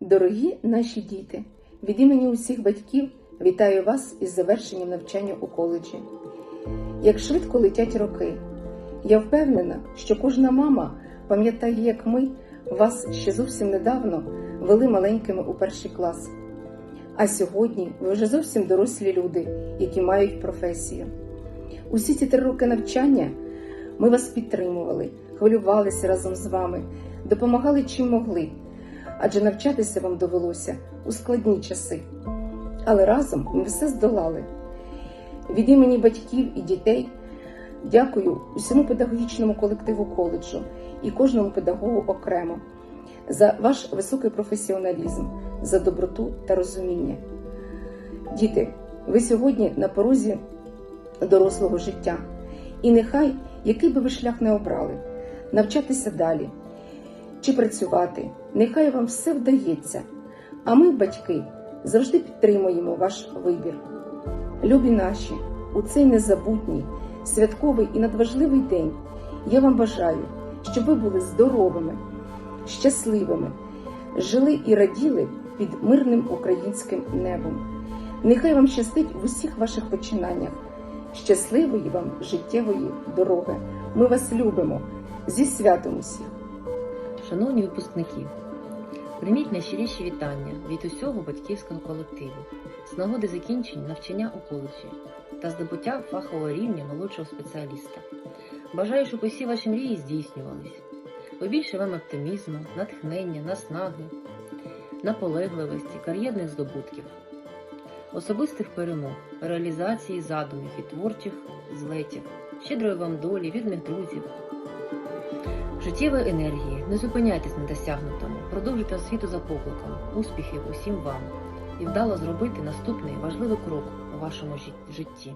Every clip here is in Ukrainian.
Дорогі наші діти, від імені усіх батьків вітаю вас із завершенням навчання у коледжі. Як швидко летять роки, я впевнена, що кожна мама пам'ятає, як ми вас ще зовсім недавно вели маленькими у перший клас. А сьогодні ви вже зовсім дорослі люди, які мають професію. Усі ці три роки навчання ми вас підтримували, хвилювалися разом з вами, допомагали чим могли, адже навчатися вам довелося у складні часи. Але разом ми все здолали. Від імені батьків і дітей дякую усьому педагогічному колективу коледжу і кожному педагогу окремо за ваш високий професіоналізм, за доброту та розуміння. Діти, ви сьогодні на порозі дорослого життя, і нехай, який би ви шлях не обрали, навчатися далі чи працювати, нехай вам все вдається. А ми, батьки, завжди підтримуємо ваш вибір. Любі наші, у цей незабутній, святковий і надважливий день я вам бажаю, щоб ви були здоровими, щасливими, жили і раділи під мирним українським небом. Нехай вам щастить в усіх ваших починаннях. Щасливої вам життєвої дороги. Ми вас любимо зі святом усіх. Шановні випускники, прийміть найщиріші вітання від усього батьківського колективу з нагоди закінчення навчання у коледжі та здобуття фахового рівня молодшого спеціаліста. Бажаю, щоб усі ваші мрії здійснювались. Побільше вам оптимізму, натхнення, наснаги, наполегливості, кар'єрних здобутків, особистих перемог, реалізації задумів і творчих злетів, щедрої вам долі, вірних друзів, життєвої енергії, не зупиняйтесь на досягнутому, продовжуйте освіту за покликом, успіхів усім вам. І вдало зробити наступний важливий крок у вашому житті.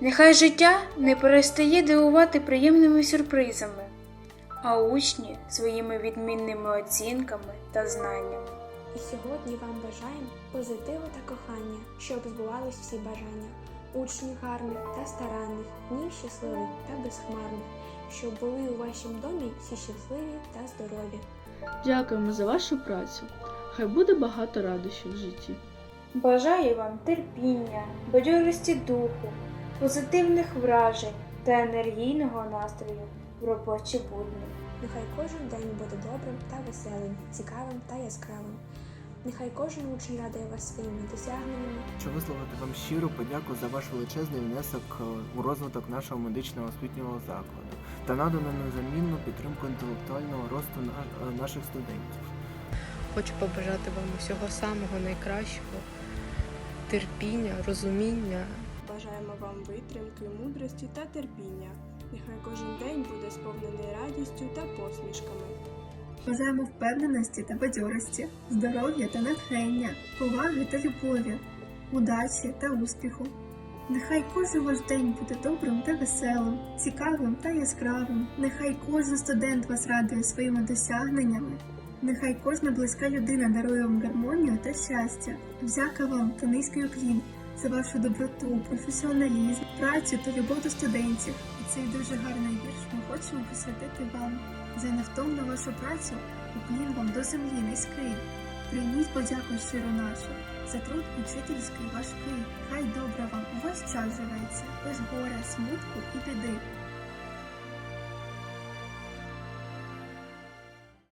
Нехай життя не перестає дивувати приємними сюрпризами, а учні своїми відмінними оцінками та знаннями. І сьогодні вам бажаємо позитиву та кохання, щоб збувались всі бажання, учнів гарних та старанних, днів щасливих та безхмарних, щоб були у вашому домі всі щасливі та здорові. Дякуємо за вашу працю. Хай буде багато радощів в житті. Бажаю вам терпіння, бадьорості духу, позитивних вражень та енергійного настрою в робочі будні. Нехай кожен день буде добрим та веселим, цікавим та яскравим. Нехай кожен учень радує вас своїми досягненнями. Хочу висловити вам щиру подяку за ваш величезний внесок е, у розвиток нашого медичного освітнього закладу та надану незамінну підтримку інтелектуального росту е, наших студентів. Хочу побажати вам усього самого найкращого, терпіння, розуміння. Бажаємо вам витримки, мудрості та терпіння. Нехай кожен день буде сповнений радістю та посмішками. Бажаємо впевненості та бадьорості, здоров'я та натхнення, поваги та любові, удачі та успіху. Нехай кожен ваш день буде добрим та веселим, цікавим та яскравим. Нехай кожен студент вас радує своїми досягненнями. Нехай кожна близька людина дарує вам гармонію та щастя. Взяка вам та низький уклін за вашу доброту, професіоналізм, працю та любов до студентів. І цей дуже гарний вірш ми хочемо присвятити вам. За невтомну вашу працю уклін вам до землі низький. Прийміть подяку щиро нашу за труд учительський важкий. Хай добре вам у вас час живеться, без горя, смутку і біди.